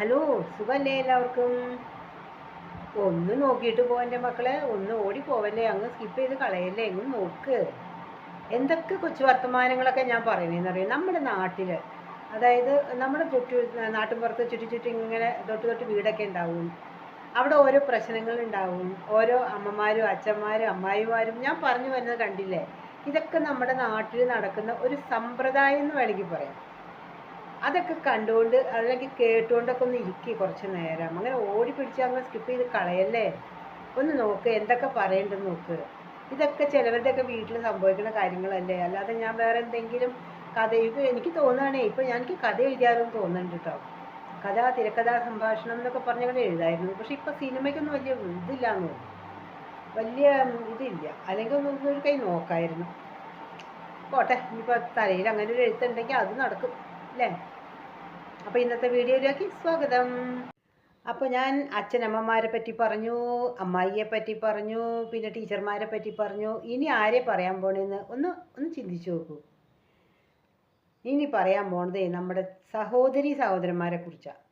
Hello സുഖല്ലേ എല്ലാവർക്കും? ഒന്ന് നോക്കിയിട്ട് പോ എന്റെ മക്കളെ. ഒന്ന് ഓടി പോവല്ലേ. അങ്ങ് സ്കിപ്പ് ചെയ്ത് കളയല്ലേ. അങ്ങ് നോക്ക്. എന്തൊക്കെ കൊച്ചു വർത്തമാനങ്ങളൊക്കെ ഞാൻ പറയുന്നതെന്ന് അറിയാം? നമ്മുടെ നാട്ടിൽ അതായത് നമ്മുടെ ചുറ്റു നാട്ടിൻപുറത്ത് ചുറ്റി ചുറ്റി ഇങ്ങനെ തൊട്ട് തൊട്ട് വീടൊക്കെ ഉണ്ടാവും. അവിടെ ഓരോ പ്രശ്നങ്ങൾ ഉണ്ടാവും. ഓരോ അമ്മമാരും അച്ഛന്മാരും അമ്മായിമാരും. ഞാൻ പറഞ്ഞു വരുന്നത് കണ്ടില്ലേ? ഇതൊക്കെ നമ്മുടെ നാട്ടിൽ നടക്കുന്ന ഒരു സമ്പ്രദായം എന്ന് വേണമെങ്കിൽ പറയാം. അതൊക്കെ കണ്ടുകൊണ്ട് അല്ലെങ്കിൽ കേട്ടുകൊണ്ടൊക്കെ ഒന്ന് ഇരിക്കുക കുറച്ച് നേരം. അങ്ങനെ ഓടി പിടിച്ച് അങ്ങ് സ്കിപ്പ് ചെയ്ത് കളയല്ലേ? ഒന്ന് നോക്ക് എന്തൊക്കെ പറയണ്ടെന്ന് നോക്ക്. ഇതൊക്കെ ചിലവരുടെയൊക്കെ വീട്ടിൽ സംഭവിക്കുന്ന കാര്യങ്ങളല്ലേ? അല്ലാതെ ഞാൻ വേറെ എന്തെങ്കിലും കഥ ഇപ്പം എനിക്ക് തോന്നുകയാണേ ഇപ്പോൾ ഞാൻ എനിക്ക് കഥ എഴുതിയാലും തോന്നുന്നുണ്ട് കേട്ടോ കഥ തിരക്കഥാ സംഭാഷണം എന്നൊക്കെ പറഞ്ഞങ്ങനെ എഴുതായിരുന്നു. പക്ഷെ ഇപ്പോൾ സിനിമയ്ക്കൊന്നും വലിയ ഇതില്ലാന്ന്? തോന്നുന്നു വലിയ ഇതില്ല. അല്ലെങ്കിൽ ഒന്ന് ഒരു കൈ നോക്കായിരുന്നു. പോട്ടെ ഇനിയിപ്പോൾ തലയിൽ അങ്ങനെ ഒരു എഴുത്തുണ്ടെങ്കിൽ അത് നടക്കും. അല്ലേ അപ്പോൾ ഇന്നത്തെ വീഡിയോയിലേക്ക് സ്വാഗതം. അപ്പോൾ ഞാൻ അച്ഛനമ്മമാരെ പറ്റി പറഞ്ഞു അമ്മായിയെ പറ്റി പറഞ്ഞു പിന്നെ ടീച്ചർമാരെ പറ്റി പറഞ്ഞു. ഇനി ആരെ പറയാൻ പോണേന്ന് ഒന്ന് ഒന്ന് ചിന്തിച്ചു നോക്കൂ. ഇനി പറയാൻ പോണതേ നമ്മുടെ സഹോദരി സഹോദരന്മാരെ കുറിച്ചാണ്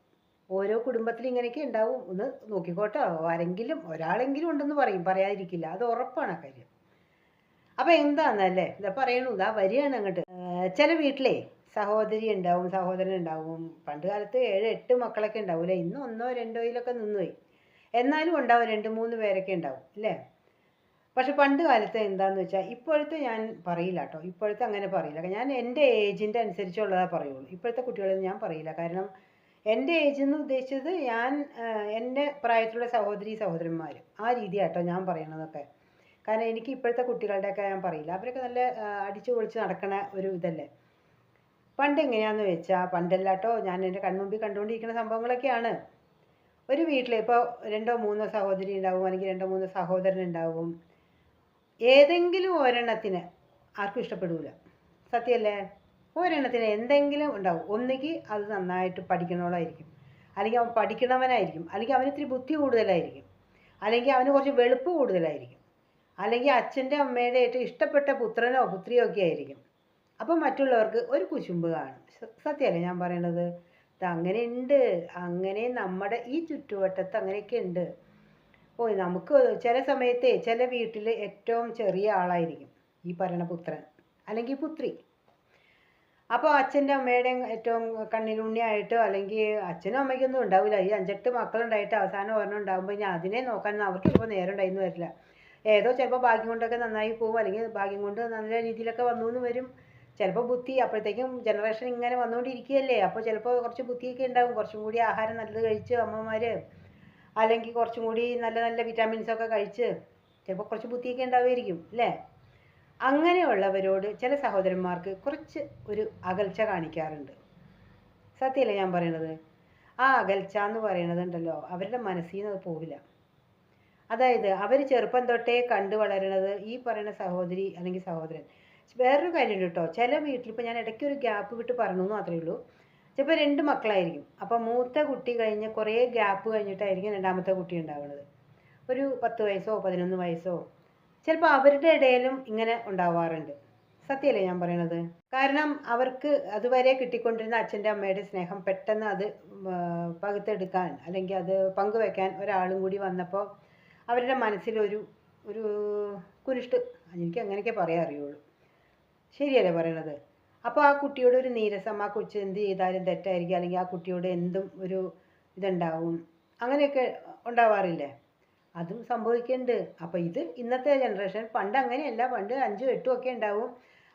ഓരോ കുടുംബത്തിൽ ഇങ്ങനെയൊക്കെ ഉണ്ടാവും. ഒന്ന് നോക്കിക്കോട്ടോ. ആരെങ്കിലും ഒരാളെങ്കിലും ഉണ്ടെന്ന് പറയും. പറയാതിരിക്കില്ല. അത് ഉറപ്പാണ് കാര്യം. അപ്പോൾ എന്താണെന്നല്ലേ ഇതാ പറയണു. ഇതാ വരികയാണ് അങ്ങോട്ട്. ചില വീട്ടിലേ സഹോദരി ഉണ്ടാവും സഹോദരൻ ഉണ്ടാവും പണ്ട് കാലത്ത് ഏഴ് എട്ട് മക്കളൊക്കെ ഉണ്ടാവില്ലേ? ഇന്ന് ഒന്നോ രണ്ടോയിലൊക്കെ നിന്നുപോയി. എന്നാലും ഉണ്ടാവും രണ്ട് മൂന്ന് പേരൊക്കെ ഉണ്ടാവും അല്ലേ? പക്ഷെ പണ്ട് കാലത്ത് എന്താന്ന് വെച്ചാൽ ഇപ്പോഴത്തെ ഞാൻ പറയില്ല കേട്ടോ. ഇപ്പോഴത്തെ അങ്ങനെ പറയില്ല. ഞാൻ എന്റെ ഏജിന്റെ അനുസരിച്ചുള്ളതാ പറയുള്ളൂ. ഇപ്പോഴത്തെ കുട്ടികളൊന്നും ഞാൻ പറയില്ല. കാരണം എന്റെ ഏജ് എന്ന് ഉദ്ദേശിച്ചത് ഞാൻ എന്റെ പ്രായത്തിലുള്ള സഹോദരി സഹോദരന്മാർ ആ രീതിയാട്ടോ ഞാൻ പറയണതൊക്കെ. കാരണം എനിക്ക് ഇപ്പോഴത്തെ കുട്ടികളുടെയൊക്കെ ഞാൻ പറയില്ല. അവരൊക്കെ നല്ല അടിച്ചു പൊളിച്ച് നടക്കണ ഒരു ഇതല്ലേ? പണ്ട് എങ്ങനെയാന്ന് വെച്ചാൽ പണ്ടല്ലാട്ടോ ഞാൻ എന്റെ കൺമുമ്പിൽ കണ്ടുകൊണ്ടിരിക്കുന്ന സംഭവങ്ങളൊക്കെയാണ്. ഒരു വീട്ടിൽ ഇപ്പോൾ രണ്ടോ മൂന്നോ സഹോദരി ഉണ്ടാവും അല്ലെങ്കിൽ രണ്ടോ മൂന്നോ സഹോദരൻ ഉണ്ടാവും. ഏതെങ്കിലും ഒരെണ്ണത്തിന് ആർക്കും ഇഷ്ടപ്പെടില്ല സത്യമല്ലേ? ഒരെണ്ണത്തിന് എന്തെങ്കിലും ഉണ്ടാവും. ഒന്നുകിൽ അത് നന്നായിട്ട് പഠിക്കണോളായിരിക്കും അല്ലെങ്കിൽ അവൻ പഠിക്കണവനായിരിക്കും. അല്ലെങ്കിൽ അവന് ഇത്തിരി ബുദ്ധി കൂടുതലായിരിക്കും. അല്ലെങ്കിൽ അവന് കുറച്ച് വെളുപ്പ് കൂടുതലായിരിക്കും. അല്ലെങ്കിൽ അച്ഛന്റെ അമ്മയുടെ ഏറ്റവും ഇഷ്ടപ്പെട്ട പുത്രനോ പുത്രിയോ ഒക്കെ ആയിരിക്കും. അപ്പം മറ്റുള്ളവർക്ക് ഒരു കുശുമ്പ് കാണും. സത്യമല്ലേ ഞാൻ പറയണത്? ഇത് അങ്ങനെ ഉണ്ട് അങ്ങനെ നമ്മുടെ ഈ ചുറ്റുവട്ടത്ത് അങ്ങനെയൊക്കെ ഉണ്ട്. ഓ നമുക്ക് ചില സമയത്തെ ചില വീട്ടിൽ ഏറ്റവും ചെറിയ ആളായിരിക്കും ഈ പറയണ പുത്രൻ അല്ലെങ്കിൽ പുത്രി. അപ്പോൾ അച്ഛന്റെ അമ്മയുടെ ഏറ്റവും കണ്ണിലുണ്ണിയായിട്ടോ അല്ലെങ്കിൽ അച്ഛനും അമ്മയ്ക്കൊന്നും ഉണ്ടാവില്ല. ഈ അഞ്ചെട്ട് മക്കളുണ്ടായിട്ട് അവസാനം ഒരെണ്ണം ഉണ്ടാകുമ്പോൾ ഇനി അതിനെ നോക്കാൻ അവർക്ക് ചിലപ്പോൾ നേരം ഉണ്ടായിരുന്നു വരില്ല. ഏതോ ചിലപ്പോൾ ഭാഗ്യം കൊണ്ടൊക്കെ നന്നായി പോകും അല്ലെങ്കിൽ ഭാഗ്യം കൊണ്ട് നല്ല രീതിയിലൊക്കെ വന്നു എന്ന് വരും. ചിലപ്പോൾ ബുദ്ധി അപ്പോഴത്തേക്കും ജനറേഷൻ ഇങ്ങനെ വന്നുകൊണ്ടിരിക്കുകയല്ലേ അപ്പോൾ ചിലപ്പോൾ കുറച്ച് ബുദ്ധിയൊക്കെ ഉണ്ടാവും. കുറച്ചും കൂടി ആഹാരം നല്ലത് കഴിച്ച് അമ്മമാർ അല്ലെങ്കിൽ കുറച്ചും കൂടി നല്ല നല്ല വിറ്റാമിൻസ് ഒക്കെ കഴിച്ച് ചിലപ്പോൾ കുറച്ച് ബുദ്ധിയൊക്കെ ഉണ്ടാവുമായിരിക്കും അല്ലേ? അങ്ങനെയുള്ളവരോട് ചില സഹോദരന്മാർക്ക് കുറച്ച് ഒരു അകൽച്ച കാണിക്കാറുണ്ട്. സത്യമല്ലേ ഞാൻ പറയണത്? ആ അകൽച്ച എന്ന് പറയണത് ഉണ്ടല്ലോ അവരുടെ മനസ്സിൽ നിന്ന് അത് പോവില്ല. അതായത് അവർ ചെറുപ്പം തൊട്ടേ കണ്ടു വളരണത് ഈ പറയുന്ന സഹോദരി അല്ലെങ്കിൽ സഹോദരൻ വേറൊരു കാര്യമുണ്ട് കേട്ടോ. ചില വീട്ടിൽ ഇപ്പോൾ ഞാൻ ഇടയ്ക്ക് ഒരു ഗ്യാപ്പ് വിട്ട് പറഞ്ഞു എന്ന് മാത്രമേ ഉള്ളൂ. ചിലപ്പോൾ രണ്ട് മക്കളായിരിക്കും. അപ്പോൾ മൂത്ത കുട്ടി കഴിഞ്ഞ് കുറേ ഗ്യാപ്പ് കഴിഞ്ഞിട്ടായിരിക്കും രണ്ടാമത്തെ കുട്ടി ഉണ്ടാവുന്നത്. ഒരു പത്ത് വയസ്സോ പതിനൊന്ന് വയസ്സോ. ചിലപ്പോൾ അവരുടെ ഇടയിലും ഇങ്ങനെ ഉണ്ടാവാറുണ്ട്. സത്യമല്ലേ ഞാൻ പറയണത്? കാരണം അവർക്ക് അതുവരെ കിട്ടിക്കൊണ്ടിരുന്ന അച്ഛന്റെ അമ്മയുടെ സ്നേഹം പെട്ടെന്ന് അത് പകുത്തെടുക്കാൻ അല്ലെങ്കിൽ അത് പങ്കുവെക്കാൻ ഒരാളും കൂടി വന്നപ്പോൾ അവരുടെ മനസ്സിലൊരു ഒരു കുനിഷ്ട് എനിക്ക് അങ്ങനെയൊക്കെ പറയാൻ അറിയുള്ളൂ. ശരിയല്ലേ പറയണത്? അപ്പോൾ ആ കുട്ടിയോട് ഒരു നീരസം ആ കൊച്ച് എന്ത് ചെയ്താലും തെറ്റായിരിക്കും. അല്ലെങ്കിൽ ആ കുട്ടിയോട് എന്തും ഒരു ഇതുണ്ടാവും. അങ്ങനെയൊക്കെ ഉണ്ടാവാറില്ലേ? അതും സംഭവിക്കുന്നുണ്ട്. അപ്പോൾ ഇത് ഇന്നത്തെ ജനറേഷൻ പണ്ട് അങ്ങനെയല്ല. പണ്ട് അഞ്ചും എട്ടും ഒക്കെ ഉണ്ടാവും.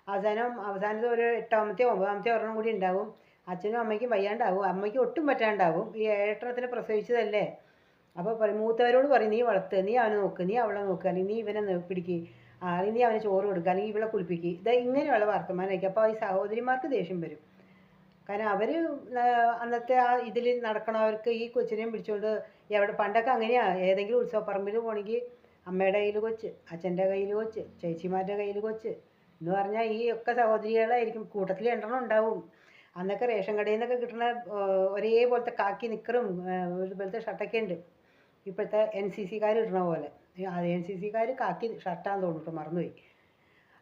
അവസാനം അവസാനത്തെ ഒരു എട്ടാമത്തെ ഒമ്പതാമത്തെ ഒരെണ്ണം കൂടി ഉണ്ടാവും. അച്ഛനും അമ്മയ്ക്കും വയ്യാണ്ടാവും. അമ്മയ്ക്ക് ഒട്ടും പറ്റാണ്ടാവും. ഈ ഏഴെണ്ണത്തിനെ പ്രസവിച്ചതല്ലേ? അപ്പോൾ പറയും മൂത്തവരോട് പറയും നീ വളർത്ത് നീ അവനെ നോക്ക് നീ അവളെ നോക്ക് അല്ലെങ്കിൽ നീ ഇവനെ പിടിക്ക്. അല്ലെങ്കിൽ നീ അവന് ചോറ് കൊടുക്കുക അല്ലെങ്കിൽ ഇവളെ കുളിപ്പിക്കുക ഇത് ഇങ്ങനെയുള്ള വർത്തമാനമായിരിക്കും. അപ്പോൾ ഈ സഹോദരിമാർക്ക് ദേഷ്യം വരും. കാരണം അവർ അന്നത്തെ ആ ഇതിൽ നടക്കണവർക്ക് ഈ കൊച്ചിനെയും പിടിച്ചുകൊണ്ട് എവിടെ പണ്ടൊക്കെ അങ്ങനെയാണ് ഏതെങ്കിലും ഉത്സവ പറമ്പിൽ പോകണമെങ്കിൽ അമ്മയുടെ കയ്യിൽ കൊച്ച് അച്ഛന്റെ കയ്യിൽ കൊച്ച് ചേച്ചിമാരുടെ കയ്യിൽ കൊച്ച് എന്ന് പറഞ്ഞാൽ ഈ ഒക്കെ സഹോദരികളായിരിക്കും. കൂട്ടത്തിൽ എണ്ണം ഉണ്ടാവും. അന്നൊക്കെ റേഷൻ കടയിൽ നിന്നൊക്കെ കിട്ടുന്ന ഒരേപോലത്തെ കാക്കി നിക്കറും ഒരുപോലത്തെ ഷർട്ടൊക്കെ ഉണ്ട്. ഇപ്പോഴത്തെ എൻ സി സിക്കാർ ഇടുന്ന പോലെ. എൻ സി സിക്കാർ കാക്കി ഷർട്ടാന്ന് തോന്നിട്ട് മറന്നുപോയി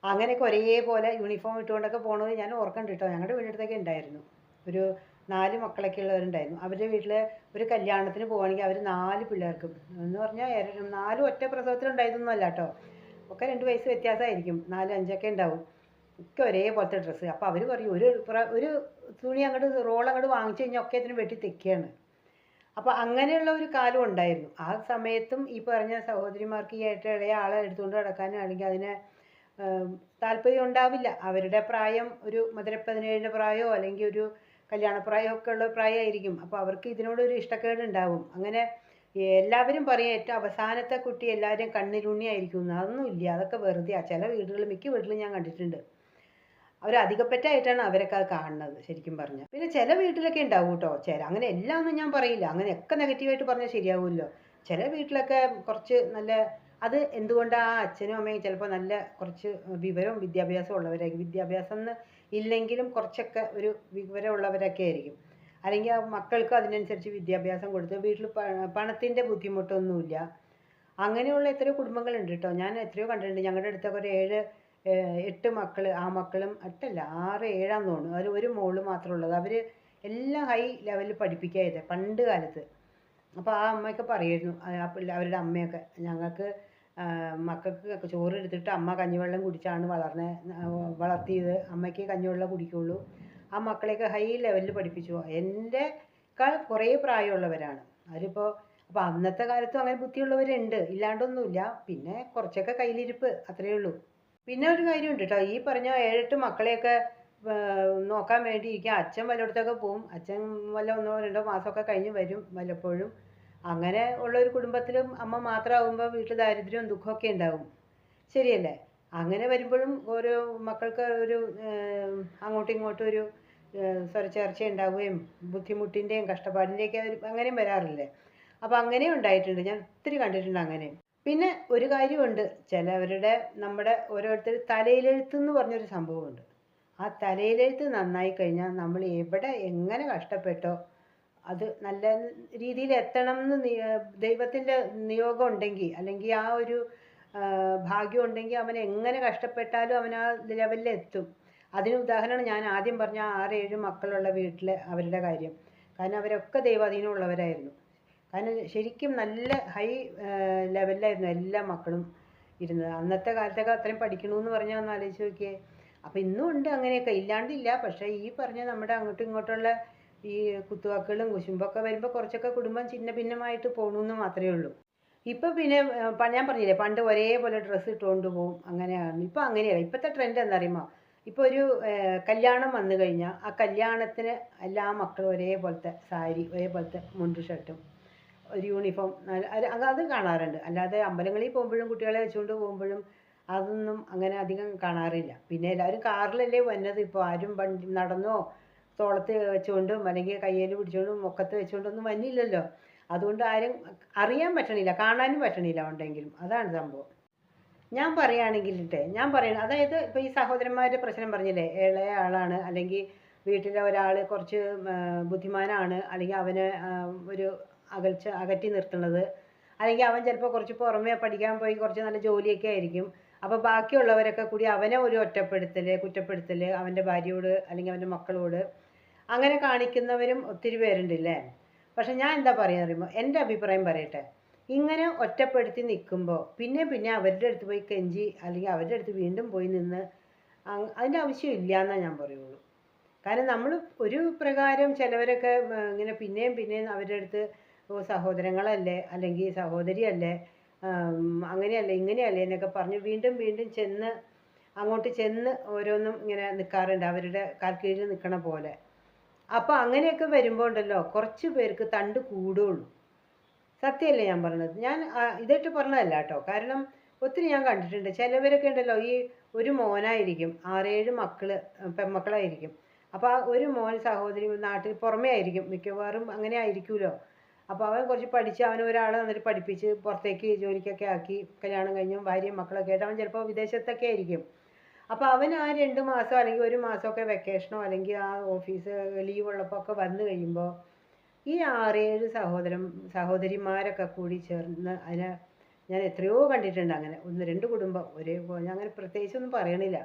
അങ്ങനെയൊക്കെ ഒരേപോലെ യൂണിഫോം ഇട്ടുകൊണ്ടൊക്കെ പോണത് ഞാൻ ഓർക്കണ്ട കേട്ടോ ഞങ്ങളുടെ വീടിനടുത്തൊക്കെ ഉണ്ടായിരുന്നു ഒരു നാല് മക്കളൊക്കെ ഉള്ളവരുണ്ടായിരുന്നു. അവരുടെ വീട്ടിൽ ഒരു കല്യാണത്തിന് പോവുകയാണെങ്കിൽ അവർ നാല് പിള്ളേർക്കും. എന്ന് പറഞ്ഞാൽ നാല് ഒറ്റ പ്രസവത്തിലുണ്ടായതൊന്നും അല്ല കേട്ടോ ഒക്കെ രണ്ട് വയസ്സ് വ്യത്യാസമായിരിക്കും നാലും അഞ്ചൊക്കെ ഉണ്ടാവും ഒക്കെ ഒരേപോലത്തെ ഡ്രസ്സ്. അപ്പോൾ അവർ പറയും ഒരു ഒരു തുണി അങ്ങോട്ട് റോൾ അങ്ങോട്ട് വാങ്ങിച്ചു കഴിഞ്ഞാൽ ഒക്കെ ഇതിന് വെട്ടി തെക്കുകയാണ് അപ്പോൾ അങ്ങനെയുള്ള ഒരു കാലം ഉണ്ടായിരുന്നു. ആ സമയത്തും ഈ പറഞ്ഞ സഹോദരിമാർക്ക് ഈ ഏറ്റവും ഇളയ ആളെ എടുത്തുകൊണ്ട് നടക്കാനും അല്ലെങ്കിൽ അതിന് താല്പര്യം ഉണ്ടാവില്ല. അവരുടെ പ്രായം ഒരു മധുര പതിനേഴിന്റെ പ്രായമോ അല്ലെങ്കിൽ ഒരു കല്യാണപ്രായമോ ഒക്കെ ഉള്ള പ്രായമായിരിക്കും. അപ്പോൾ അവർക്ക് ഇതിനോടൊരു ഇഷ്ടക്കേട് ഉണ്ടാവും. അങ്ങനെ എല്ലാവരും പറയും ഏറ്റവും അവസാനത്തെ കുട്ടി എല്ലാവരും കണ്ണിലുണ്ണിയായിരിക്കും. അതൊന്നുമില്ല അതൊക്കെ വെറുതെയാണ് ചില വീടുകളിൽ മിക്ക വീട്ടിലും ഞാൻ കണ്ടിട്ടുണ്ട്. അവർ അധികപ്പറ്റായിട്ടാണ് അവരൊക്കെ കാണുന്നത് ശരിക്കും പറഞ്ഞാൽ പിന്നെ ചില വീട്ടിലൊക്കെ ഉണ്ടാവും കേട്ടോ ചില അങ്ങനെ എല്ലാം ഒന്നും ഞാൻ പറയില്ല. അങ്ങനെ ഒക്കെ നെഗറ്റീവായിട്ട് പറഞ്ഞാൽ ശരിയാവുമല്ലോ ചില വീട്ടിലൊക്കെ കുറച്ച് നല്ല അത് എന്തുകൊണ്ടാണ് ആ അച്ഛനും അമ്മയും ചിലപ്പോൾ നല്ല കുറച്ച് വിവരവും വിദ്യാഭ്യാസവും ഉള്ളവരായിരിക്കും. വിദ്യാഭ്യാസം എന്ന് ഇല്ലെങ്കിലും കുറച്ചൊക്കെ ഒരു വിവരമുള്ളവരൊക്കെ ആയിരിക്കും. അല്ലെങ്കിൽ ആ മക്കൾക്ക് അതിനനുസരിച്ച് വിദ്യാഭ്യാസം കൊടുത്ത് വീട്ടിൽ പണത്തിന്റെ ബുദ്ധിമുട്ടൊന്നുമില്ല അങ്ങനെയുള്ള എത്രയോ കുടുംബങ്ങളുണ്ട് കേട്ടോ ഞാൻ എത്രയോ കണ്ടിട്ടുണ്ട്. ഞങ്ങളുടെ അടുത്തൊക്കെ ഒരു ഏഴ് എട്ട് മക്കൾ ആ മക്കളും എട്ടല്ല ആറ് ഏഴാന്ന് തോന്നുന്നു അവർ ഒരു മോൾ മാത്രമേ ഉള്ളത് അവർ എല്ലാം ഹൈ ലെവലിൽ പഠിപ്പിക്കുക ചെയ്തത് പണ്ട് കാലത്ത്. അപ്പോൾ ആ അമ്മയൊക്കെ പറയുമായിരുന്നു ആ പിള്ള അവരുടെ അമ്മയൊക്കെ ഞങ്ങൾക്ക് മക്കൾക്ക് ചോറ് എടുത്തിട്ട് അമ്മ കഞ്ഞിവെള്ളം കുടിച്ചാണ് വളർന്നത് വളർത്തിയത്. അമ്മയ്ക്ക് കഞ്ഞിവെള്ളം കുടിക്കുള്ളൂ. ആ മക്കളെയൊക്കെ ഹൈ ലെവലിൽ പഠിപ്പിച്ചു. എന്റെക്കാൾ കുറേ പ്രായമുള്ളവരാണ്. അവരിപ്പോൾ അപ്പോൾ അന്നത്തെ കാലത്തും അങ്ങനെ ബുദ്ധിയുള്ളവരുണ്ട്. ഇല്ലാണ്ടൊന്നുമില്ല. പിന്നെ കുറച്ചൊക്കെ കയ്യിലിരിപ്പ് അത്രയേ ഉള്ളൂ. പിന്നെ ഒരു കാര്യമുണ്ട് കേട്ടോ ഈ പറഞ്ഞ ഏഴെട്ട് മക്കളെയൊക്കെ നോക്കാൻ വേണ്ടി ഇരിക്കുക അച്ഛൻ വല്ലയിടത്തൊക്കെ പോവും. അച്ഛൻ വല്ല ഒന്നോ രണ്ടോ മാസമൊക്കെ കഴിഞ്ഞ് വരും വല്ലപ്പോഴും. അങ്ങനെ ഉള്ള ഒരു കുടുംബത്തിലും അമ്മ മാത്രമാകുമ്പോൾ വീട്ടിൽ ദാരിദ്ര്യവും ദുഃഖമൊക്കെ ഉണ്ടാവും. ശരിയല്ലേ? അങ്ങനെ വരുമ്പോഴും ഓരോ മക്കൾക്ക് ഒരു അങ്ങോട്ടും ഇങ്ങോട്ടും ഒരു സ്വരച്ചേർച്ച ഉണ്ടാവുകയും ബുദ്ധിമുട്ടിന്റെയും കഷ്ടപ്പാടിന്റെയൊക്കെ അങ്ങനെയും വരാറില്ലേ? അപ്പോൾ അങ്ങനെ ഉണ്ടായിട്ടുണ്ട്. ഞാൻ ഒത്തിരി കണ്ടിട്ടുണ്ട് അങ്ങനെ. പിന്നെ ഒരു കാര്യമുണ്ട്. ചിലവരുടെ നമ്മുടെ ഓരോരുത്തർ തലയിലെഴുത്ത് എന്ന് പറഞ്ഞൊരു സംഭവമുണ്ട്. ആ തലയിലെഴുത്ത് നന്നായി കഴിഞ്ഞാൽ നമ്മൾ എവിടെ എങ്ങനെ കഷ്ടപ്പെട്ടോ അത് നല്ല രീതിയിൽ എത്തണം എന്ന് ദൈവത്തിന്റെ നിയോഗം ഉണ്ടെങ്കിൽ അല്ലെങ്കിൽ ആ ഒരു ഭാഗ്യം ഉണ്ടെങ്കിൽ അവൻ എങ്ങനെ കഷ്ടപ്പെട്ടാലും അവൻ ആ ലെവലിൽ എത്തും. അതിന് ഉദാഹരണം ഞാൻ ആദ്യം പറഞ്ഞ ആറ് ഏഴ് മക്കളുള്ള വീട്ടിലെ അവരുടെ കാര്യം. കാരണം അവരൊക്കെ ദൈവാധീനമുള്ളവരായിരുന്നു. കാരണം ശരിക്കും നല്ല ഹൈ ലെവലിലായിരുന്നു എല്ലാ മക്കളും ഇരുന്നത്. അന്നത്തെ കാലത്തൊക്കെ അത്രയും പഠിക്കണമെന്ന് പറഞ്ഞാൽ ഒന്ന് ആലോചിച്ച് നോക്കിയേ. അപ്പോൾ ഇന്നും ഉണ്ട് അങ്ങനെയൊക്കെ. ഇല്ലാണ്ടില്ല. പക്ഷേ ഈ പറഞ്ഞ നമ്മുടെ അങ്ങോട്ടും ഇങ്ങോട്ടുള്ള ഈ കുത്തുവാക്കുകളും കുശുമ്പൊക്കെ വരുമ്പോൾ കുറച്ചൊക്കെ കുടുംബം ചിന്ന ഭിന്നമായിട്ട് പോകണമെന്ന് മാത്രമേ ഉള്ളൂ. ഇപ്പോൾ പിന്നെ ഞാൻ പറഞ്ഞില്ലേ പണ്ട് ഒരേപോലെ ഡ്രസ്സ് ഇട്ടുകൊണ്ട് പോകും അങ്ങനെയാണ് ഇപ്പോൾ അങ്ങനെയല്ല. ഇപ്പോഴത്തെ ട്രെൻഡ് എന്താ അറിയുമോ ഇപ്പോൾ ഒരു കല്യാണം വന്നു കഴിഞ്ഞാൽ ആ കല്യാണത്തിന് എല്ലാ മക്കളും ഒരേപോലത്തെ സാരി ഒരേപോലത്തെ മുണ്ട് ഷർട്ടും ഒരു യൂണിഫോം അത് കാണാറുണ്ട്. അല്ലാതെ അമ്പലങ്ങളിൽ പോകുമ്പോഴും കുട്ടികളെ വെച്ചുകൊണ്ട് പോകുമ്പോഴും അതൊന്നും അങ്ങനെ അധികം കാണാറില്ല. പിന്നെ എല്ലാവരും കാറിലല്ലേ വന്നത്. ഇപ്പോൾ ആരും വണ്ടി നടന്നോ തോളത്ത് വെച്ചുകൊണ്ടും അല്ലെങ്കിൽ കയ്യിൽ പിടിച്ചുകൊണ്ടും മുഖത്ത് വെച്ചുകൊണ്ടൊന്നും വന്നില്ലല്ലോ. അതുകൊണ്ട് ആരും അറിയാൻ പറ്റണില്ല കാണാനും പറ്റണില്ല ഉണ്ടെങ്കിലും. അതാണ് സംഭവം. ഞാൻ പറയുകയാണെങ്കിലിട്ടെ ഞാൻ പറയുന്നത് അതായത് ഇപ്പോൾ ഈ സഹോദരന്മാരുടെ പ്രശ്നം പറഞ്ഞില്ലേ ഇളയ ആളാണ് അല്ലെങ്കിൽ വീട്ടിലെ ഒരാൾ കുറച്ച് ബുദ്ധിമാനാണ് അല്ലെങ്കിൽ അവന് ഒരു അകൽച്ച അകറ്റി നിർത്തുന്നത്. അല്ലെങ്കിൽ അവൻ ചിലപ്പോൾ കുറച്ച് പുറമേ പഠിക്കാൻ പോയി കുറച്ച് നല്ല ജോലിയൊക്കെ ആയിരിക്കും. അപ്പോൾ ബാക്കിയുള്ളവരൊക്കെ കൂടി അവനെ ഒരു ഒറ്റപ്പെടുത്തൽ കുറ്റപ്പെടുത്തൽ അവന്റെ ഭാര്യയോട് അല്ലെങ്കിൽ അവന്റെ മക്കളോട് അങ്ങനെ കാണിക്കുന്നവരും ഒത്തിരി പേരുണ്ടല്ലേ? പക്ഷെ ഞാൻ എന്താ പറയുക അറിയുമ്പോൾ എന്റെ അഭിപ്രായം പറയട്ടെ. ഇങ്ങനെ ഒറ്റപ്പെടുത്തി നിൽക്കുമ്പോൾ പിന്നെ പിന്നെ അവരുടെ അടുത്ത് പോയി കെഞ്ചി അല്ലെങ്കിൽ അവരുടെ അടുത്ത് വീണ്ടും പോയി നിന്ന് അതിന്റെ ആവശ്യമില്ല എന്നേ ഞാൻ പറയുള്ളൂ. കാരണം നമ്മൾ ഒരു പ്രകാരം ചിലവരൊക്കെ ഇങ്ങനെ പിന്നെയും പിന്നെയും അവരുടെ അടുത്ത് സഹോദരങ്ങളല്ലേ? അല്ലെങ്കിൽ സഹോദരിയല്ലേ? അങ്ങനെയല്ലേ ഇങ്ങനെയല്ലേ എന്നൊക്കെ പറഞ്ഞ് വീണ്ടും വീണ്ടും ചെന്ന് അങ്ങോട്ട് ചെന്ന് ഓരോന്നും ഇങ്ങനെ നിൽക്കാറുണ്ട് അവരുടെ കാൽക്കീഴിൽ നിൽക്കണ പോലെ. അപ്പോൾ അങ്ങനെയൊക്കെ വരുമ്പോൾ ഉണ്ടല്ലോ കുറച്ച് പേർക്ക് തണ്ട് കൂടുള്ളൂ. സത്യമല്ലേ ഞാൻ പറഞ്ഞത്? ഞാൻ ഇതായിട്ട് പറഞ്ഞതല്ല കേട്ടോ. കാരണം ഒത്തിരി ഞാൻ കണ്ടിട്ടുണ്ട്. ചിലവരൊക്കെ ഉണ്ടല്ലോ ഈ ഒരു മോനായിരിക്കും ആറേഴ് മക്കൾ പെൺമക്കളായിരിക്കും അപ്പോൾ ആ ഒരു മോൻ സഹോദരി നാട്ടിൽ പുറമേ ആയിരിക്കും മിക്കവാറും അങ്ങനെ ആയിരിക്കുമല്ലോ അപ്പോൾ അവൻ കുറച്ച് പഠിച്ച് അവൻ ഒരാളെ നന്നായിട്ട് പഠിപ്പിച്ച് പുറത്തേക്ക് ജോലിക്കൊക്കെ ആക്കി കല്യാണം കഴിഞ്ഞും ഭാര്യയും മക്കളൊക്കെ ആയിട്ട് അവൻ ചിലപ്പോൾ വിദേശത്തൊക്കെ ആയിരിക്കും. അപ്പോൾ അവൻ ആ രണ്ട് മാസം അല്ലെങ്കിൽ ഒരു മാസമൊക്കെ വെക്കേഷനോ അല്ലെങ്കിൽ ആ ഓഫീസ് ലീവ് ഉള്ളപ്പോൾ ഒക്കെ വന്നു കഴിയുമ്പോൾ ഈ ആറേഴ് സഹോദരൻ സഹോദരിമാരൊക്കെ കൂടി ചേർന്ന് അതിനെ ഞാൻ എത്രയോ കണ്ടിട്ടുണ്ട് അങ്ങനെ. ഒന്ന് രണ്ട് കുടുംബം ഒരേ ഞാൻ അങ്ങനെ പ്രത്യേകിച്ചൊന്നും പറയണില്ല.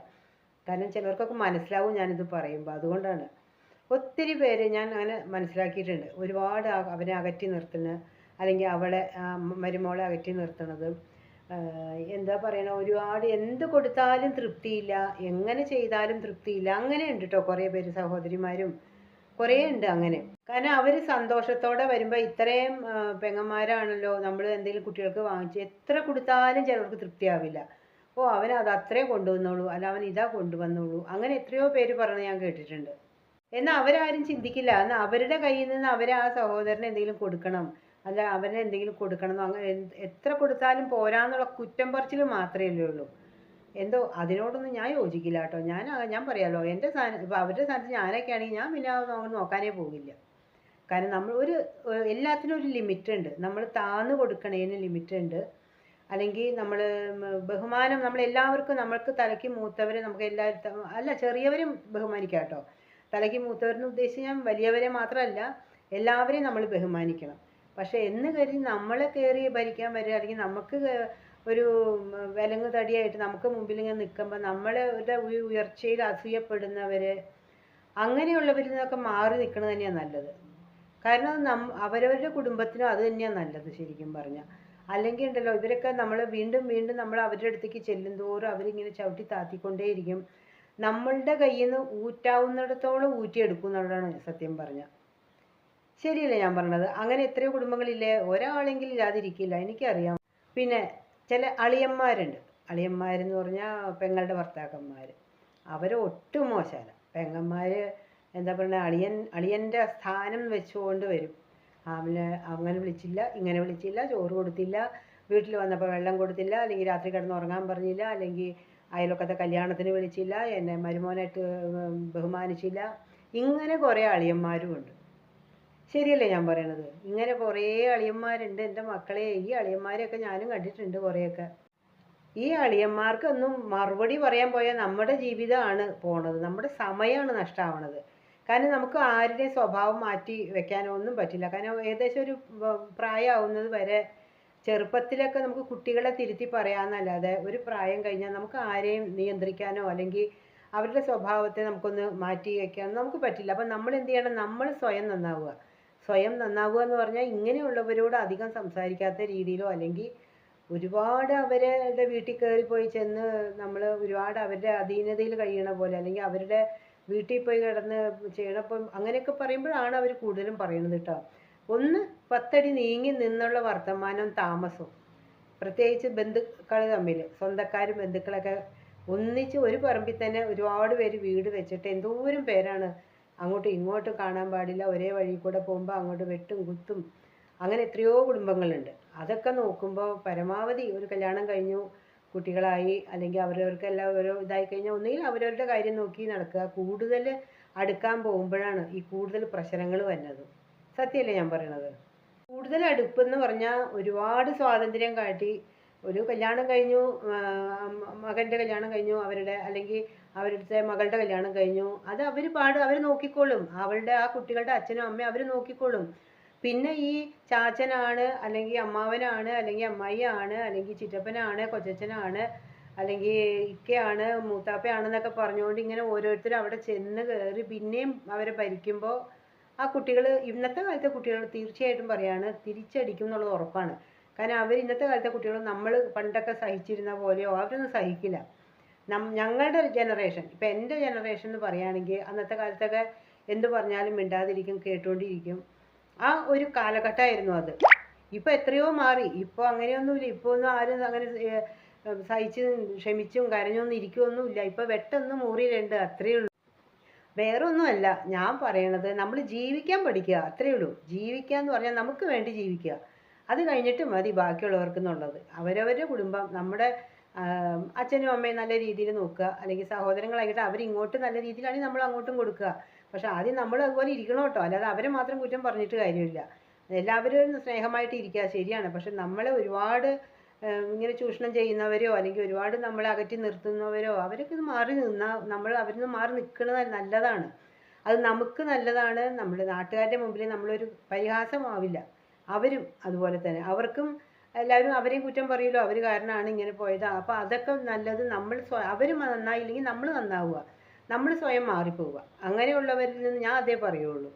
കാരണം ചിലർക്കൊക്കെ മനസ്സിലാവും ഞാനിത് പറയുമ്പോൾ അതുകൊണ്ടാണ്. ഒത്തിരി പേര് ഞാൻ അങ്ങനെ മനസ്സിലാക്കിയിട്ടുണ്ട്. ഒരുപാട് അവനെ അകറ്റി നിർത്തുന്ന അല്ലെങ്കിൽ അവളെ മരുമോളെ അകറ്റി നിർത്തണത്. എന്താ പറയണ ഒരുപാട് എന്ത് കൊടുത്താലും തൃപ്തിയില്ല എങ്ങനെ ചെയ്താലും തൃപ്തിയില്ല. അങ്ങനെ ഉണ്ട് കേട്ടോ കുറേ പേര് സഹോദരിമാരും. കുറേ ഉണ്ട് അങ്ങനെ. കാരണം അവർ സന്തോഷത്തോടെ വരുമ്പോൾ ഇത്രയും പെങ്ങന്മാരാണല്ലോ നമ്മൾ എന്തെങ്കിലും കുട്ടികൾക്ക് വാങ്ങിച്ച് എത്ര കൊടുത്താലും ചിലർക്ക് തൃപ്തിയാവില്ല. ഓ അവൻ അത് അത്രേ കൊണ്ടുവന്നോളൂ അല്ല അവൻ ഇതാ കൊണ്ടുവന്നോളൂ. അങ്ങനെ എത്രയോ പേര് പറഞ്ഞ് ഞാൻ കേട്ടിട്ടുണ്ട്. എന്നാൽ അവരാരും ചിന്തിക്കില്ല. എന്നാൽ അവരുടെ കയ്യിൽ നിന്ന് അവർ ആ സഹോദരന് എന്തെങ്കിലും കൊടുക്കണം. അല്ല അവന് എന്തെങ്കിലും കൊടുക്കണം അങ്ങനെ എത്ര കൊടുത്താലും പോരാന്നുള്ള കുറ്റം പറച്ചിൽ മാത്രമേ ഉള്ളൂ. എന്തോ അതിനോടൊന്നും ഞാൻ യോജിക്കില്ല കേട്ടോ. ഞാൻ ഞാൻ പറയാലോ എന്റെ സ്ഥാനം ഇപ്പോൾ അവരുടെ സ്ഥാനത്ത് ഞാനൊക്കെ ആണെങ്കിൽ ഞാൻ പിന്നെ അങ്ങോട്ട് നോക്കാനേ പോകില്ല. കാരണം നമ്മൾ ഒരു എല്ലാത്തിനും ഒരു ലിമിറ്റ് ഉണ്ട്. നമ്മൾ താന്ന് കൊടുക്കണേന് ലിമിറ്റ് ഉണ്ട്. അല്ലെങ്കിൽ നമ്മൾ ബഹുമാനം നമ്മൾ എല്ലാവർക്കും നമ്മൾക്ക് തലയ്ക്ക് മൂത്തവരെ നമുക്ക് എല്ലാവരും അല്ല ചെറിയവരും ബഹുമാനിക്കാം കേട്ടോ. തലയ്ക്ക് മൂത്തവരെന്ന് ഉദ്ദേശിച്ച് ഞാൻ വലിയവരെ മാത്രമല്ല എല്ലാവരെയും നമ്മൾ ബഹുമാനിക്കണം. പക്ഷേ എന്ന് കരുതി നമ്മളെ കയറി ഭരിക്കാൻ വരിക അല്ലെങ്കിൽ നമുക്ക് ഒരു വിലങ്ങ് തടിയായിട്ട് നമുക്ക് മുമ്പിൽ ഇങ്ങനെ നിൽക്കുമ്പോൾ നമ്മളുടെ ഉയ- ഉയർച്ചയിൽ അസൂയപ്പെടുന്നവര് അങ്ങനെയുള്ളവരിൽ നിന്നൊക്കെ മാറി നിൽക്കുന്നത് തന്നെയാണ് നല്ലത്. കാരണം നം അവരവരുടെ കുടുംബത്തിനും അത് തന്നെയാണ് നല്ലത് ശരിക്കും പറഞ്ഞാൽ. അല്ലെങ്കിൽ ഉണ്ടല്ലോ ഇവരൊക്കെ നമ്മൾ വീണ്ടും വീണ്ടും നമ്മൾ അവരുടെ അടുത്തേക്ക് ചെല്ലും തോറും അവരിങ്ങനെ ചവിട്ടി താത്തിക്കൊണ്ടേയിരിക്കും. നമ്മളുടെ കയ്യിൽ നിന്ന് ഊറ്റാവുന്നിടത്തോളം ഊറ്റിയെടുക്കും എന്നുള്ളതാണ് സത്യം പറഞ്ഞാൽ ശരിയല്ലേ ഞാൻ പറഞ്ഞത്? അങ്ങനെ എത്രയോ കുടുംബങ്ങളില്ലേ ഒരാളെങ്കിലും ഇല്ലാതിരിക്കില്ല എനിക്കറിയാം. പിന്നെ ചില അളിയന്മാരുണ്ട്. അളിയന്മാരെന്ന് പറഞ്ഞാൽ പെങ്ങളുടെ ഭർത്താക്കന്മാർ അവർ ഒട്ടും മോശമല്ല. പെങ്ങന്മാർ എന്താ പറയുക അളിയൻ അളിയന്റെ സ്ഥാനം വെച്ചുകൊണ്ട് വരും. അവന് അങ്ങനെ വിളിച്ചില്ല ഇങ്ങനെ വിളിച്ചില്ല ചോറ് കൊടുത്തില്ല വീട്ടിൽ വന്നപ്പോൾ വെള്ളം കൊടുത്തില്ല അല്ലെങ്കിൽ രാത്രി കിടന്ന് ഉറങ്ങാൻ പറഞ്ഞില്ല അല്ലെങ്കിൽ അയൽവക്കത്തെ കല്യാണത്തിന് വിളിച്ചില്ല എന്നെ മരുമോനായിട്ട് ബഹുമാനിച്ചില്ല. ഇങ്ങനെ കുറേ അളിയന്മാരും ഉണ്ട്. ശരിയല്ലേ ഞാൻ പറയണത്? ഇങ്ങനെ കുറേ അളിയന്മാരുണ്ട്. എന്റെ മക്കളെ ഈ അളിയന്മാരെയൊക്കെ ഞാനും കണ്ടിട്ടുണ്ട് കുറേയൊക്കെ. ഈ അളിയന്മാർക്കൊന്നും മറുപടി പറയാൻ പോയാൽ നമ്മുടെ ജീവിതമാണ് പോണത്. നമ്മുടെ സമയമാണ് നഷ്ടമാവണത് കാരണം നമുക്ക് ആരുടെയും സ്വഭാവം മാറ്റി വെക്കാനോ ഒന്നും പറ്റില്ല. കാരണം ഏകദേശം ഒരു പ്രായമാവുന്നത് വരെ ചെറുപ്പത്തിലൊക്കെ നമുക്ക് കുട്ടികളെ തിരുത്തി പറയാമെന്നല്ലാതെ ഒരു പ്രായം കഴിഞ്ഞാൽ നമുക്ക് ആരെയും നിയന്ത്രിക്കാനോ അല്ലെങ്കിൽ അവരുടെ സ്വഭാവത്തെ നമുക്കൊന്ന് മാറ്റി വെക്കാനോ നമുക്ക് പറ്റില്ല. അപ്പം നമ്മൾ എന്ത് ചെയ്യണം? നമ്മൾ സ്വയം നന്നാവുക. സ്വയം നന്നാവുക എന്ന് പറഞ്ഞാൽ ഇങ്ങനെയുള്ളവരോട് അധികം സംസാരിക്കാത്ത രീതിയിലോ അല്ലെങ്കിൽ ഒരുപാട് അവരുടെ വീട്ടിൽ കയറി പോയി ചെന്ന് നമ്മൾ ഒരുപാട് അവരുടെ അധീനതയിൽ കഴിയണ പോലെ അല്ലെങ്കിൽ അവരുടെ വീട്ടിൽ പോയി കിടന്ന് ചെയ്യണപ്പം അങ്ങനെയൊക്കെ പറയുമ്പോഴാണ് അവർ കൂടുതലും പറയുന്നത് കേട്ടോ. ഒന്ന് പത്തടി നീങ്ങി നിന്നുള്ള വർത്തമാനവും താമസവും. പ്രത്യേകിച്ച് ബന്ധുക്കൾ തമ്മിൽ സ്വന്തക്കാരും ബന്ധുക്കളൊക്കെ ഒന്നിച്ച് ഒരു പറമ്പിൽ തന്നെ ഒരുപാട് പേര് വീട് വെച്ചിട്ട് എന്തോരം പേരാണ് അങ്ങോട്ടും ഇങ്ങോട്ടും കാണാൻ പാടില്ല. ഒരേ വഴി കൂടെ പോകുമ്പോൾ അങ്ങോട്ട് വെട്ടും കുത്തും. അങ്ങനെ എത്രയോ കുടുംബങ്ങളുണ്ട്. അതൊക്കെ നോക്കുമ്പോൾ പരമാവധി ഒരു കല്യാണം കഴിഞ്ഞു കുട്ടികളായി അല്ലെങ്കിൽ അവരവർക്കെല്ലാം ഓരോ ഇതായി കഴിഞ്ഞാൽ ഒന്നുകിൽ അവരവരുടെ കാര്യം നോക്കി നടക്കുക. കൂടുതൽ അടുക്കാൻ പോകുമ്പോഴാണ് ഈ കൂടുതൽ പ്രശ്നങ്ങൾ വരുന്നത് സത്യമല്ലേ ഞാൻ പറയണത്? കൂടുതൽ അടുപ്പെന്ന് പറഞ്ഞാൽ ഒരുപാട് സ്വാതന്ത്ര്യം കാട്ടി. ഒരു കല്യാണം കഴിഞ്ഞു മകന്റെ കല്യാണം കഴിഞ്ഞു അവരുടെ അല്ലെങ്കിൽ അവരുടെ മകളുടെ കല്യാണം കഴിഞ്ഞു. അത് അവർ പാട് അവർ നോക്കിക്കോളും അവളുടെ ആ കുട്ടികളുടെ അച്ഛനും അമ്മയും അവർ നോക്കിക്കോളും പിന്നെ ഈ ചാച്ചനാണ് അല്ലെങ്കിൽ അമ്മാവനാണ് അല്ലെങ്കിൽ അമ്മായിയാണ് അല്ലെങ്കിൽ ചിറ്റപ്പനാണ് കൊച്ചച്ഛനാണ് അല്ലെങ്കിൽ ഇക്കയാണ് മൂത്താപ്പയാണെന്നൊക്കെ പറഞ്ഞുകൊണ്ട് ഇങ്ങനെ ഓരോരുത്തരും അവിടെ ചെന്ന് കയറി പിന്നെയും അവരെ ഭരിക്കുമ്പോൾ ആ കുട്ടികൾ ഇന്നത്തെ കാലത്തെ കുട്ടികൾ തീർച്ചയായിട്ടും പറയാണ് തിരിച്ചടിക്കും എന്നുള്ളത് ഉറപ്പാണ്. കാരണം അവർ ഇന്നത്തെ കാലത്തെ കുട്ടികൾ നമ്മൾ പണ്ടൊക്കെ സഹിച്ചിരുന്ന പോലെയോ അവരൊന്നും സഹിക്കില്ല. നം ഞങ്ങളുടെ ജനറേഷൻ ഇപ്പം എന്റെ ജനറേഷൻ എന്ന് പറയുകയാണെങ്കിൽ അന്നത്തെ കാലത്തൊക്കെ എന്ത് പറഞ്ഞാലും മിണ്ടാതിരിക്കും കേട്ടുകൊണ്ടിരിക്കും ആ ഒരു കാലഘട്ടമായിരുന്നു അത്. ഇപ്പം എത്രയോ മാറി. ഇപ്പോൾ അങ്ങനെയൊന്നുമില്ല. ഇപ്പോൾ ഒന്നും ആരും അങ്ങനെ സഹിച്ച് ക്ഷമിച്ചും കരഞ്ഞൊന്നും ഇരിക്കുകയൊന്നുമില്ല ഇപ്പോൾ വെട്ടൊന്നും മൂറിയിലുണ്ട് അത്രയേ ഉള്ളൂ. വേറെ ഒന്നുമല്ല ഞാൻ പറയണത് നമ്മൾ ജീവിക്കാൻ പഠിക്കുക അത്രയേ ഉള്ളൂ. ജീവിക്കുക എന്ന് പറഞ്ഞാൽ നമുക്ക് വേണ്ടി ജീവിക്കുക. അത് കഴിഞ്ഞിട്ട് മതി ബാക്കിയുള്ളവർക്ക് എന്നുള്ളത്. അവരവരുടെ കുടുംബം നമ്മുടെ അച്ഛനും അമ്മയും നല്ല രീതിയിൽ നോക്കുക. അല്ലെങ്കിൽ സഹോദരങ്ങളായിട്ട് അവരിങ്ങോട്ട് നല്ല രീതിയിലാണെങ്കിൽ നമ്മൾ അങ്ങോട്ടും കൊടുക്കുക. പക്ഷെ ആദ്യം നമ്മൾ അതുപോലെ ഇരിക്കണം കേട്ടോ. അല്ലാതെ അവരെ മാത്രം കുറ്റം പറഞ്ഞിട്ട് കാര്യമില്ല. എല്ലാവരും സ്നേഹമായിട്ട് ഇരിക്കുക ശരിയാണ്. പക്ഷെ നമ്മളെ ഒരുപാട് ഇങ്ങനെ ചൂഷണം ചെയ്യുന്നവരോ അല്ലെങ്കിൽ ഒരുപാട് നമ്മളെ അകറ്റി നിർത്തുന്നവരോ അവരൊക്കെ ഇത് മാറി നിന്നാൽ നമ്മൾ അവരിൽ നിന്ന് മാറി നിൽക്കുന്നത് നല്ലതാണ്. അത് നമുക്ക് നല്ലതാണ്. നമ്മുടെ നാട്ടുകാരുടെ മുമ്പിൽ നമ്മളൊരു പരിഹാസമാവില്ല. അവരും അതുപോലെ തന്നെ. അവർക്കും എല്ലാവരും അവരെയും കുറ്റം പറയുമല്ലോ അവർ കാരണമാണ് ഇങ്ങനെ പോയത്. അപ്പോൾ അതൊക്കെ നല്ലത് നമ്മൾ സ്വ അവർ നന്നായില്ലെങ്കിൽ നമ്മൾ നന്നാവുക. നമ്മൾ സ്വയം മാറിപ്പോവുക. അങ്ങനെയുള്ളവരിൽ നിന്ന് ഞാൻ അതേ പറയുള്ളൂ.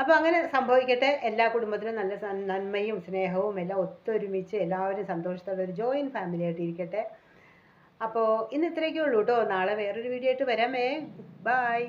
അപ്പോൾ അങ്ങനെ സംഭവിക്കട്ടെ. എല്ലാ കുടുംബത്തിലും നല്ല നന്മയും സ്നേഹവും എല്ലാം ഒത്തൊരുമിച്ച് എല്ലാവരും സന്തോഷത്തോടെ ഒരു ജോയിന്റ് ഫാമിലി ആയിട്ട് ഇരിക്കട്ടെ. അപ്പോൾ ഇന്ന് ഇത്രയൊക്കെ ഉള്ളൂ കേട്ടോ നാളെ വേറൊരു വീഡിയോ ആയിട്ട് വരാമേ. ബായ്